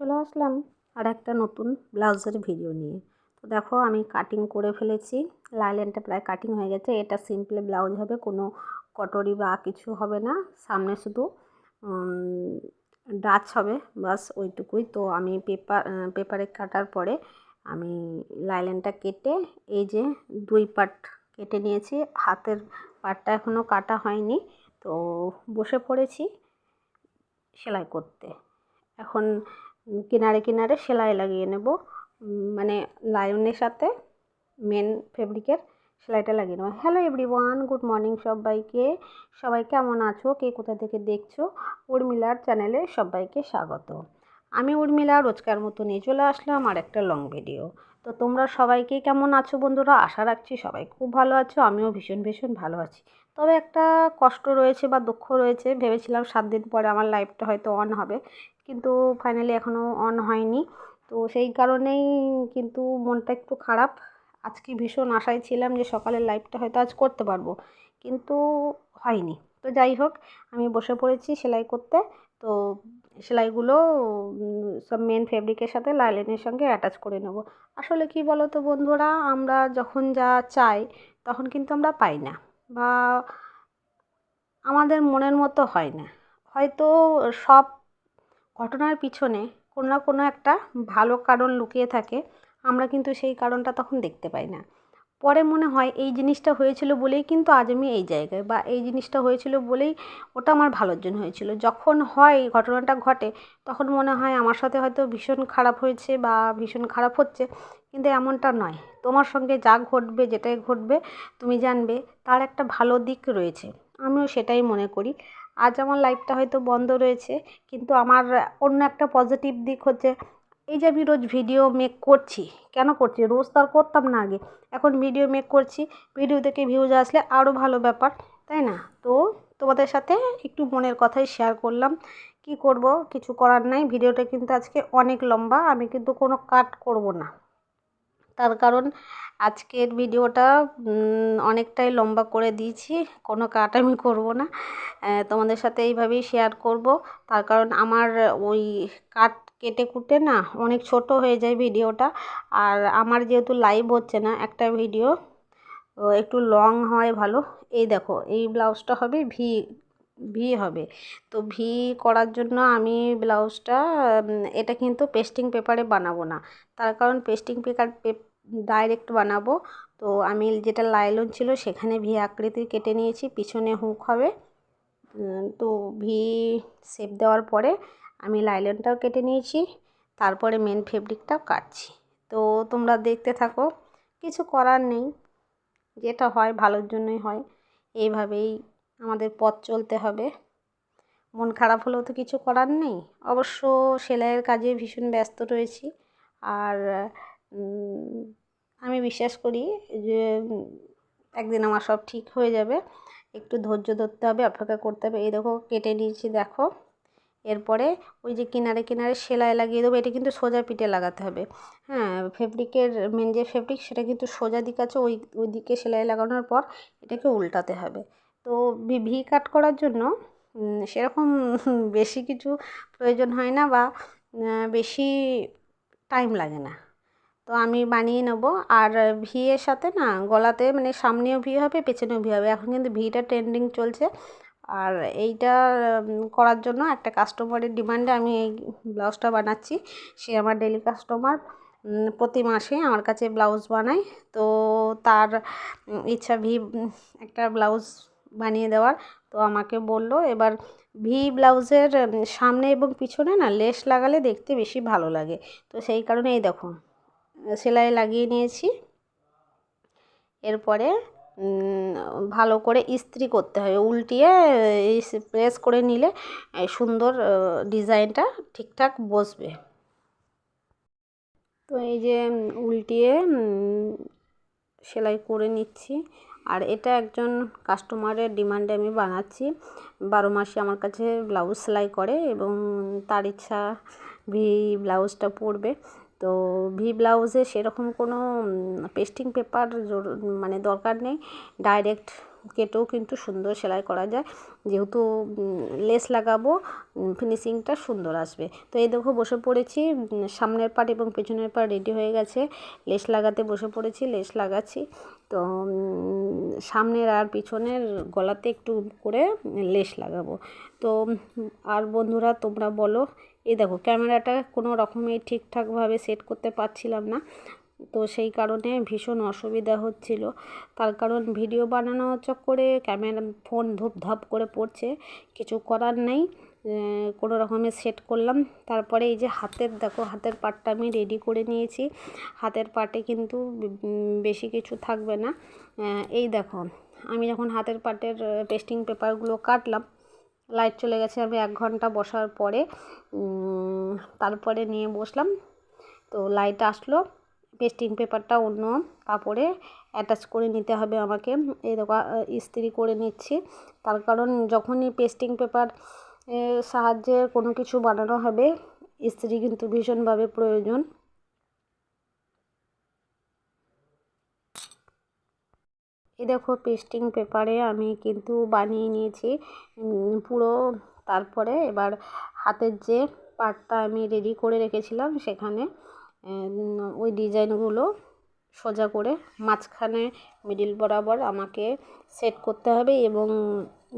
চলে আসলাম আর একটা নতুন ব্লাউজের ভিডিও নিয়ে। তো দেখো আমি কাটিং করে ফেলেছি লাইলেনটা প্রায় কাটিং হয়ে গেছে। এটা সিম্পল ব্লাউজ হবে, কোনো কটরি বা কিছু হবে না। সামনে শুধু ডাচ হবে বাস ওইটুকুই। তো আমি পেপার পেপারে কাটার পরে আমি লাইলেনটা কেটে, এই যে দুই পার্ট কেটে নিয়েছি। হাতের পার্টটা এখনও কাটা হয়নি, তো বসে পড়েছি সেলাই করতে। এখন কিনারে কিনারে সেলাই লাগিয়ে নেব। মানে লায়নের সাথে মেন ফেব্রিকের সেলাইটা লাগিয়ে নেব। হ্যালো এভরিওয়ান গুড মর্নিং সবাইকে। সবাই কেমন আছো? কে কোথা থেকে দেখছ? উর্মিলার চ্যানেলে সবাইকে স্বাগত। আমি উর্মিলা, রোজকার মতো নিয়ে চলে আসলাম আর একটা লং ভিডিও তো তোমরা সবাইকে কেমন আছো বন্ধুরা? আশা রাখছি সবাই খুব ভালো আছো, আমিও ভীষণ ভীষণ ভালো আছি। তবে একটা কষ্ট রয়েছে বা দুঃখ রয়েছে, ভেবেছিলাম সাত দিন পরে আমার লাইফটা হয়তো অন হবে, কিন্তু ফাইনালি এখনও অন হয়নি। তো সেই কারণেই কিন্তু মনটা একটু খারাপ। আজকে ভীষণ আশায় ছিলাম যে সকালের লাইফটা হয়তো আজ করতে পারব, কিন্তু হয়নি। তো যাই হোক, আমি বসে পড়েছি সেলাই করতে, তো সেলাইগুলো সব মেন ফেব্রিকের সাথে লাইলেনের সঙ্গে অ্যাটাচ করে নেব। আসলে কি বলো তো বন্ধুরা, আমরা যখন যা চাই, তখন কিন্তু আমরা পাই না বা আমাদের মনের মতো হয় না। হয়তো সব ঘটনার পিছনে কোনো না কোনো একটা ভালো কারণ লুকিয়ে থাকে, আমরা কিন্তু সেই কারণটা তখন দেখতে পাই না। পরে মনে হয় এই জিনিসটা হয়েছিল বলেই কিন্তু আজ আমি এই জায়গায় বা এই জিনিসটা হয়েছিল বলেই ওটা আমার ভালোর জন্য হয়েছিল। যখন হয় ঘটনাটা ঘটে, তখন মনে হয় আমার সাথে হয়তো ভীষণ খারাপ হয়েছে বা ভীষণ খারাপ হচ্ছে, কিন্তু এমনটা নয়। তোমার সঙ্গে যা ঘটবে, যেটাই ঘটবে, তুমি জানবে তার একটা ভালো দিক রয়েছে। আমিও সেটাই মনে করি। আজ আমার লাইফটা হয়তো বন্ধ রয়েছে, কিন্তু আমার অন্য একটা পজিটিভ দিক হচ্ছে এই যে আমি রোজ ভিডিও মেক করছি, কেন করছি? রোজ তো আর করতাম না আগে। এখন ভিডিও মেক করছি ভিডিও থেকে ভিউজ আসলে আরও ভালো ব্যাপার, তাই না? তো তোমাদের সাথে একটু মনের কথাই শেয়ার করলাম, কি করব? কিছু করার নাই। ভিডিওটা কিন্তু আজকে অনেক লম্বা, আমি কিন্তু কোনো কাট করব না। তার কারণ আজকের ভিডিওটা অনেকটাই লম্বা করে দিয়েছি, কোনো কাট আমি করব না। তোমাদের সাথে এইভাবেই শেয়ার করব। তার কারণ আমার ওই কাট কেটে কুটে না অনেক ছোট হয়ে যায় ভিডিওটা। আর আমার যেহেতু লাইভ হচ্ছে না, একটা ভিডিও একটু লং হয় ভালো। এই দেখো, এই ব্লাউজটা হবে ভি ভি হবে। তো ভি করার জন্য আমি ব্লাউজটা এটা কিন্তু পেস্টিং পেপারে বানাবো না। তার কারণ পেস্টিং পেপার ডাইরেক্ট বানাবো। তো আমি যেটা লাইলন ছিল সেখানে ভি আকৃতি কেটে নিয়েছি, পিছনে হুক হবে। তো ভি শেপ দেওয়ার পরে আমি লাইলনটাও কেটে নিয়েছি, তারপরে মেন ফেব্রিকটাও কাটছি। তো তোমরা দেখতে থাকো, কিছু করার নেই। যেটা হয়, ভালোর জন্যই হয়। এইভাবেই আমাদের পথ চলতে হবে। মন খারাপ হলেও তো কিছু করার নেই। অবশ্য সেলাইয়ের কাজে ভীষণ ব্যস্ত রয়েছি। আর আমি বিশ্বাস করি যে, একদিন আমার সব ঠিক হয়ে যাবে। একটু ধৈর্য ধরতে হবে, অপেক্ষা করতে হবে। এই দেখো, কেটে নিয়েছি, দেখো। এরপরে ওই যে কিনারে কিনারে সেলাই লাগিয়ে দেবো, এটা কিন্তু সোজা পিঠে লাগাতে হবে। হ্যাঁ ফেব্রিকের মেন যে ফেব্রিক সেটা কিন্তু সোজা দিক আছে, ওই ওই দিকে সেলাই লাগানোর পর এটাকে উল্টাতে হবে। তো ভি কাট করার জন্য সেরকম বেশি কিছু প্রয়োজন হয় না বা বেশি টাইম লাগে না। তো আমি বানিয়ে নেব, আর ভিয়ের সাথে না গলাতে মানে সামনেও ভি হবে, পেছনেও ভি হবে। এখন কিন্তু ভিটা ট্রেন্ডিং চলছে। আর এইটা করার জন্য একটা কাস্টমারের ডিমান্ডে আমি এই ব্লাউজটা বানাচ্ছি। সে আমার ডেলি কাস্টমার প্রতি মাসে আমার কাছে ব্লাউজ বানায়। তো তার ইচ্ছা ভি, একটা ব্লাউজ বানিয়ে দেওয়ার। তো আমাকে বলল, এবার ভি ব্লাউজের সামনে এবং পিছনে না লেস লাগালে দেখতে বেশি ভালো লাগে। তো সেই কারণে এই দেখো, সেলাই লাগিয়ে নিয়েছি। এরপরে ভালো করে ইস্ত্রি করতে হবে, উল্টিয়ে প্রেস করে নিলে সুন্দর ডিজাইনটা ঠিকঠাক বসবে। তো এই যে উল্টিয়ে সেলাই করে নিচ্ছি। আর এটা একজন কাস্টমারের ডিমান্ডে আমি বানাচ্ছি। বারো মাসে আমার কাছে ব্লাউজ সেলাই করে এবং তার ইচ্ছা ভি ব্লাউজটা পরবে। তো ভি ব্লাউজে সেরকম কোনো পেস্টিং পেপার মানে দরকার নেই। ডাইরেক্ট কেটেও কিন্তু সুন্দর সেলাই করা যায়। যেহেতু লেস লাগাবো ফিনিশিংটা সুন্দর আসবে। তো এই দেখো বসে পড়েছি সামনের পার্ট এবং পেছনের পার্ট রেডি হয়ে গেছে। লেস লাগাতে বসে পড়েছি লেস লাগাচ্ছি। তো সামনের আর পিছনের গলাতে একটু করে লেস লাগাবো। তো আর বন্ধুরা তোমরা বলো এই দেখো, ক্যামেরাটা কোনো রকমে ঠিকঠাকভাবে সেট করতে পারছিলাম না। তো সেই কারণে ভীষণ অসুবিধা হচ্ছিল। তার কারণ ভিডিও বানানো চক্করে ক্যামেরা ফোন ধূপ ধাপ করে পড়ছে, কিছু করার নেই। কোনো রকমে সেট করলাম। তারপরে এই যে হাতের, দেখো হাতের পাটটা আমি রেডি করে নিয়েছি। হাতের পাটে কিন্তু বেশি কিছু থাকবে না। এই দেখো, আমি যখন হাতের পাটের পেস্টিং পেপারগুলো কাটলাম লাইট চলে গেছে, আমি এক ঘণ্টা বসার পরে তারপরে নিয়ে বসলাম। তো লাইট আসলো, পেস্টিং পেপারটা অন্য কাপড়ে অ্যাটাচ করে নিতে হবে আমাকে। এই ইস্ত্রি করে নিচ্ছি। তার কারণ যখনই পেস্টিং পেপার সাহায্যে কোনো কিছু বানানো হবে, ইস্ত্রি কিন্তু ভীষণভাবে প্রয়োজন। এই দেখো পেস্টিং পেপারে আমি কিন্তু বানিয়ে নিয়েছি। পুরো তারপরে এবার হাতের যে পার্টটা আমি রেডি করে রেখেছিলাম সেখানে ওই ডিজাইনগুলো সোজা করে মাঝখানে মিডিল বরাবর আমাকে সেট করতে হবে এবং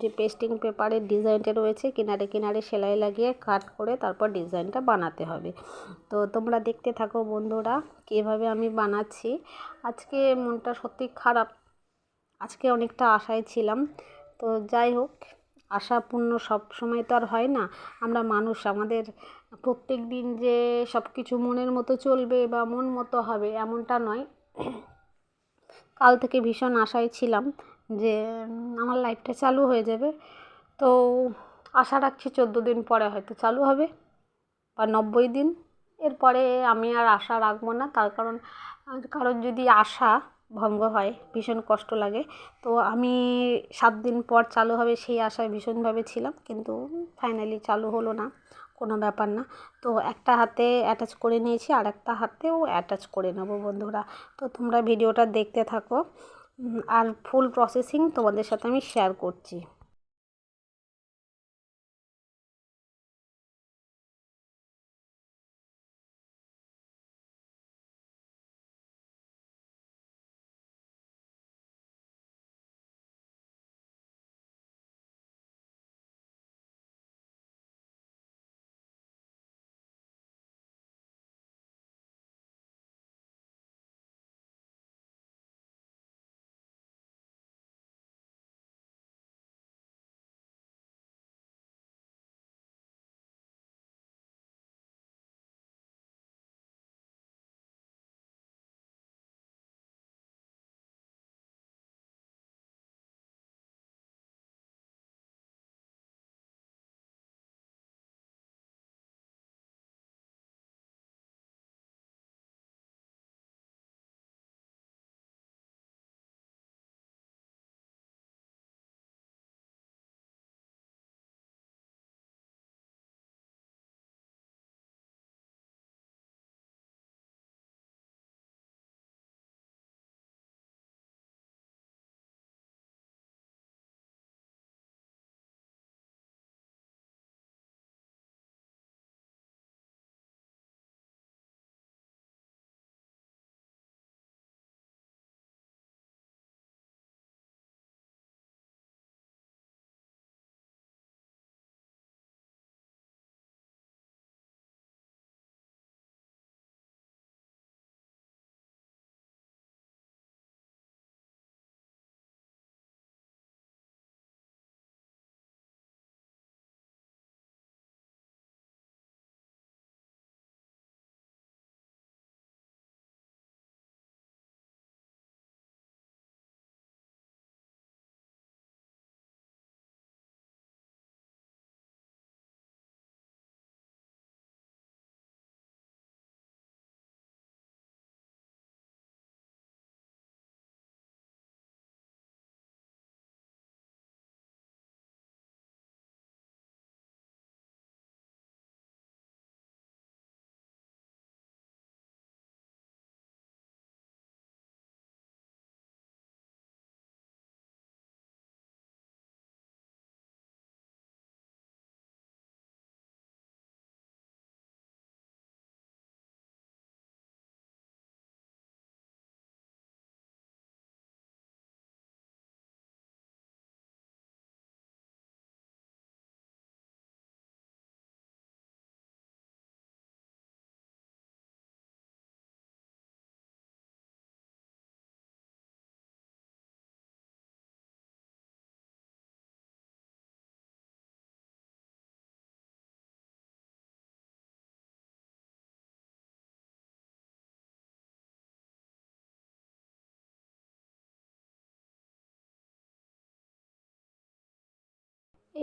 যে পেস্টিং পেপারের ডিজাইনটা রয়েছে, কিনারে কিনারে সেলাই লাগিয়ে কাট করে তারপর ডিজাইনটা বানাতে হবে। তো তোমরা দেখতে থাকো বন্ধুরা, কীভাবে আমি বানাচ্ছি। আজকে মনটা সত্যি খারাপ আজকে অনেকটা আশায় ছিলাম। তো যাই হোক আশা পূর্ণ সব সময় তো আর হয় না। আমরা মানুষ, আমাদের প্রত্যেক দিন যে সব কিছু মনের মতো চলবে বা মন মতো হবে এমনটা নয়। কাল থেকে ভীষণ আশায় ছিলাম যে আমার লাইফটা চালু হয়ে যাবে। তো আশা রাখছি চোদ্দ দিন পরে হয়তো চালু হবে বা নব্বই দিন। এরপরে আমি আর আশা রাখব না। তার কারণ কারণ যদি আশা ভঙ্গ হয়, ভীষণ কষ্ট লাগে। তো আমি সাত দিন পর চালু হবে সেই আশায় ভীষণভাবে ছিলাম, কিন্তু ফাইনালি চালু হলো না, কোনো ব্যাপার না। তো একটা হাতে অ্যাটাচ করে নিয়েছি আর একটা হাতেও অ্যাটাচ করে নেব বন্ধুরা। তো তোমরা ভিডিওটা দেখতে থাকো। আর ফুল প্রসেসিং তোমাদের সাথে আমি শেয়ার করছি।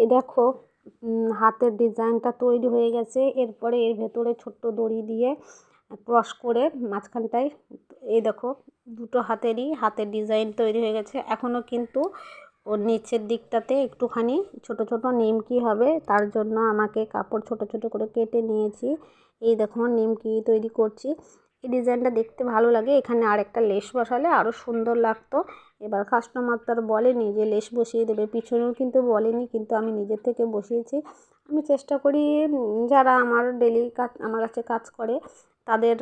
এই দেখো হাতের ডিজাইনটা তৈরি হয়ে গেছে। এরপরে এর ভেতরে ছোট্ট দড়ি দিয়ে ক্রস করে মাঝখানটায় এই দেখো, দুটো হাতেরই হাতের ডিজাইন তৈরি হয়ে গেছে। এখনও কিন্তু ওর নিচের দিকটাতে একটুখানি ছোট ছোট নিমকি হবে। তার জন্য আমাকে কাপড় ছোট ছোট করে কেটে নিয়েছি। এই দেখো, নিমকি তৈরি করছি। এই ডিজাইনটা দেখতে ভালো লাগে। এখানে আরেকটা লেস বসালে আরও সুন্দর লাগতো। এবার কাস্টমার তার বলেনি যে লেস বসিয়ে দেবে, পিছনেও কিন্তু বলেনি, কিন্তু আমি নিজের থেকে বসিয়েছি। আমি চেষ্টা করি যারা আমার ডেলি কাজ, আমার কাছে কাজ করে, তাদের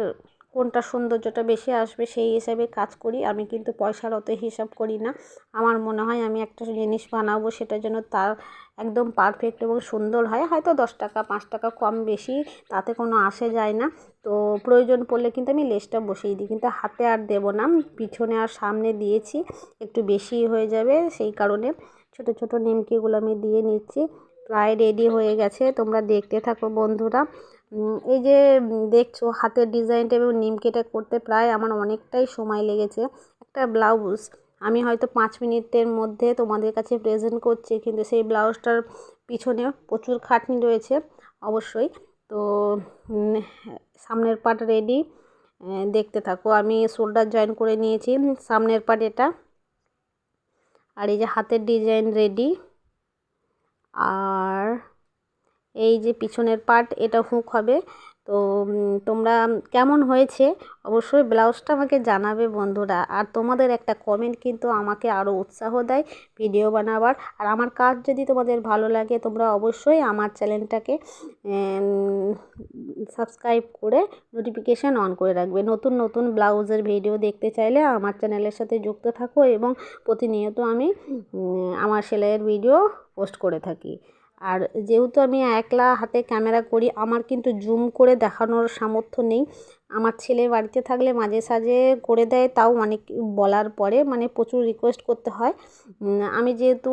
কোনটা সৌন্দর্যটা বেশি আসবে সেই হিসাবে কাজ করি। আমি কিন্তু পয়সার অত হিসাব করি না। আমার মনে হয় আমি একটা জিনিস বানাবো, সেটা যেন তার একদম পারফেক্ট এবং সুন্দর হয়। হয়তো দশ টাকা, পাঁচ টাকা কম বেশি, তাতে কোনো আসে যায় না। তো প্রয়োজন পড়লে কিন্তু আমি লেসটা বসিয়ে দিই। কিন্তু হাতে আর দেবো না পিছনে আর সামনে দিয়েছি, একটু বেশি হয়ে যাবে সেই কারণে ছোট ছোট নিমকিগুলো আমি দিয়ে নিচ্ছি, প্রায় রেডি হয়ে গেছে। তোমরা দেখতে থাকো বন্ধুরা। এই যে দেখছ হাতের ডিজাইনটা এবং নিমকিটা করতে প্রায় আমার অনেকটাই সময় লেগেছে। একটা ব্লাউজ আমি হয়তো পাঁচ মিনিটের মধ্যে তোমাদের কাছে প্রেজেন্ট করছি, কিন্তু সেই ব্লাউজটার পিছনে প্রচুর খাটনি রয়েছে অবশ্যই। তো সামনের পার্ট রেডি দেখতে থাকো। আমি শোল্ডার জয়েন করে নিয়েছি, সামনের পার্ট এটা। আর এই যে হাতের ডিজাইন রেডি আর এই যে পিছনের পার্ট এটা হুক হবে। তো তোমরা কেমন হয়েছে? অবশ্যই ব্লাউজটা আমাকে জানাবে বন্ধুরা। আর তোমাদের একটা কমেন্ট কিন্তু আমাকে আরও উৎসাহ দেয় ভিডিও বানাবার। আর আমার কাজ যদি তোমাদের ভালো লাগে, তোমরা অবশ্যই আমার চ্যানেলটাকে সাবস্ক্রাইব করে নোটিফিকেশান অন করে রাখবে। নতুন নতুন ব্লাউজের ভিডিও দেখতে চাইলে আমার চ্যানেলের সাথে যুক্ত থাকো এবং প্রতিনিয়ত আমি আমার সেলাইয়ের ভিডিও পোস্ট করে থাকি। আর যেহেতু আমি একলা হাতে ক্যামেরা করি, আমার কিন্তু জুম করে দেখানোর সামর্থ্য নেই। আমার ছেলে বাড়িতে থাকলে মাঝে সাঝে করে দেয়, তাও অনেক বলার পরে মানে প্রচুর রিকোয়েস্ট করতে হয়। আমি যেহেতু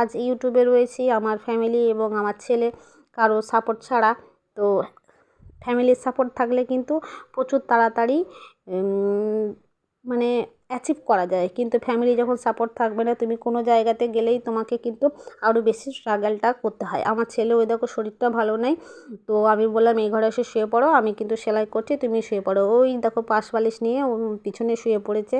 আজ ইউটিউবে রয়েছি, আমার ফ্যামিলি এবং আমার ছেলে কারও সাপোর্ট ছাড়া, তো ফ্যামিলির সাপোর্ট থাকলে কিন্তু প্রচুর তাড়াতাড়ি মানে অ্যাচিভ করা যায়। কিন্তু ফ্যামিলি যখন সাপোর্ট থাকবে না, তুমি কোনো জায়গাতে গেলেই তোমাকে কিন্তু আরও বেশি স্ট্রাগলটা করতে হয়। আমার ছেলে ওই দেখো শরীরটা ভালো নেই, তো আমি বললাম, এই ঘরে এসে শুয়ে পড়ো, আমি কিন্তু সেলাই করছি, তুমি শুয়ে পড়ো। ওই দেখো পাশ বালিশ নিয়ে ও পিছনে শুয়ে পড়েছে।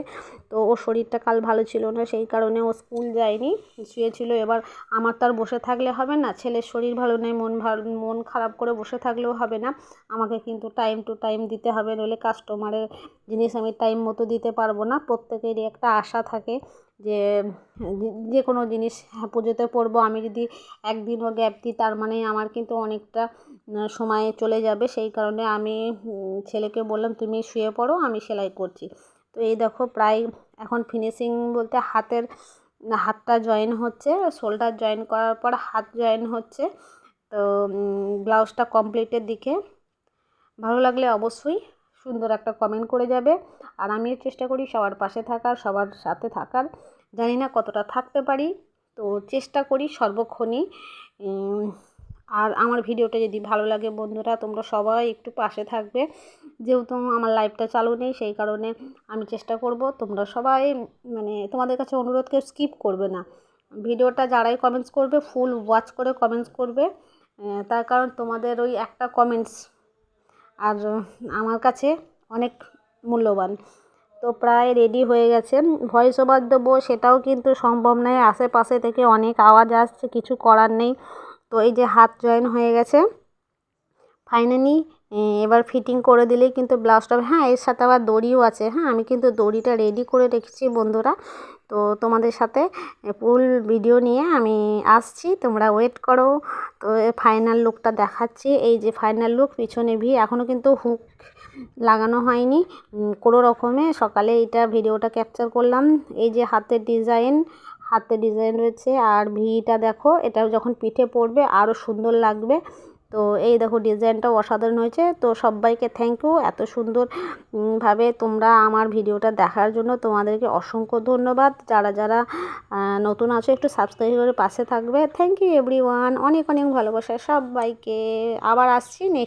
তো ওর শরীরটা কাল ভালো ছিল না, সেই কারণে ও স্কুল যায়নি, শুয়েছিল। এবার আমার তো আর বসে থাকলে হবে না, ছেলের শরীর ভালো নেই, মন ভালো মন খারাপ করে বসে থাকলেও হবে না। আমাকে কিন্তু টাইম টু টাইম দিতে হবে, নইলে কাস্টমারের জিনিস আমি টাইম মতো দিতে পারব না। প্রত্যেকেরই একটা আশা থাকে যে যে কোনো জিনিস হ্যাঁ পুজোতে পরবো আমি যদি একদিনও গ্যাপ দিই, তার মানে আমার কিন্তু অনেকটা সময় চলে যাবে। সেই কারণে আমি ছেলেকে বললাম, তুমি শুয়ে পড়ো, আমি সেলাই করছি। তো এই দেখো, প্রায় এখন ফিনিশিং বলতে হাতের হাতটা জয়েন হচ্ছে, শোল্ডার জয়েন করার পর হাত জয়েন হচ্ছে। তো ব্লাউজটা কমপ্লিটের দিকে। ভালো লাগলে অবশ্যই সুন্দর একটা কমেন্ট করে যাবে। আর আমিও চেষ্টা করি সবার পাশে থাকার, সবার সাথে থাকার। জানি না কতটা থাকতে পারি। তো চেষ্টা করি সর্বক্ষণই। আর আমার ভিডিওটা যদি ভালো লাগে বন্ধুরা, তোমরা সবাই একটু পাশে থাকবে। যেহেতু আমার লাইফটা চালু নেই, সেই কারণে আমি চেষ্টা করব তোমরা সবাই মানে তোমাদের কাছে অনুরোধ কেউ স্কিপ করবে না। ভিডিওটা যারাই কমেন্টস করবে ফুল ওয়াচ করে কমেন্টস করবে। তার কারণ তোমাদের ওই একটা কমেন্টস আর আমার কাছে অনেক মূল্যবান। তো প্রায় রেডি হয়ে গেছে। ভয়েস ওভার দেবো, সেটাও কিন্তু সম্ভব নয়। আশেপাশে থেকে অনেক আওয়াজ আসছে, কিছু করার নেই। তো এই যে হাত জয়েন হয়ে গেছে। ফাইনালি এবার ফিটিং করে দিলেই কিন্তু ব্লাউজটা হ্যাঁ এর সাথে আবার দড়িও আছে। হ্যাঁ আমি কিন্তু দড়িটা রেডি করে রেখেছি বন্ধুরা। তো তোমাদের সাথে ফুল ভিডিও নিয়ে আমি আসছি, তোমরা ওয়েট করো। তো ফাইনাল লুকটা দেখাচ্ছি। এই যে ফাইনাল লুক পিছনে ভি এখনও কিন্তু হুক লাগানো হয়নি। কোনো রকমে সকালে এইটা ভিডিওটা ক্যাপচার করলাম। এই যে হাতের ডিজাইন হাতে ডিজাইন রয়েছে। আর ভিটা দেখো এটা যখন পিঠে পড়বে আরও সুন্দর লাগবে। তো এই দেখো ডিজাইনটাও অসাধারণ হয়েছে। তো সবাইকে থ্যাংক ইউ এত সুন্দর ভাবে তোমরা আমার ভিডিওটা দেখার জন্য তোমাদেরকে অসংখ্য ধন্যবাদ। যারা যারা নতুন আছো একটু সাবস্ক্রাইব করে পাশে থাকবে। থ্যাংক ইউ এভরি অনেক অনেক ভালোবাসা সবাইকে। আবার আসছি নেক্সট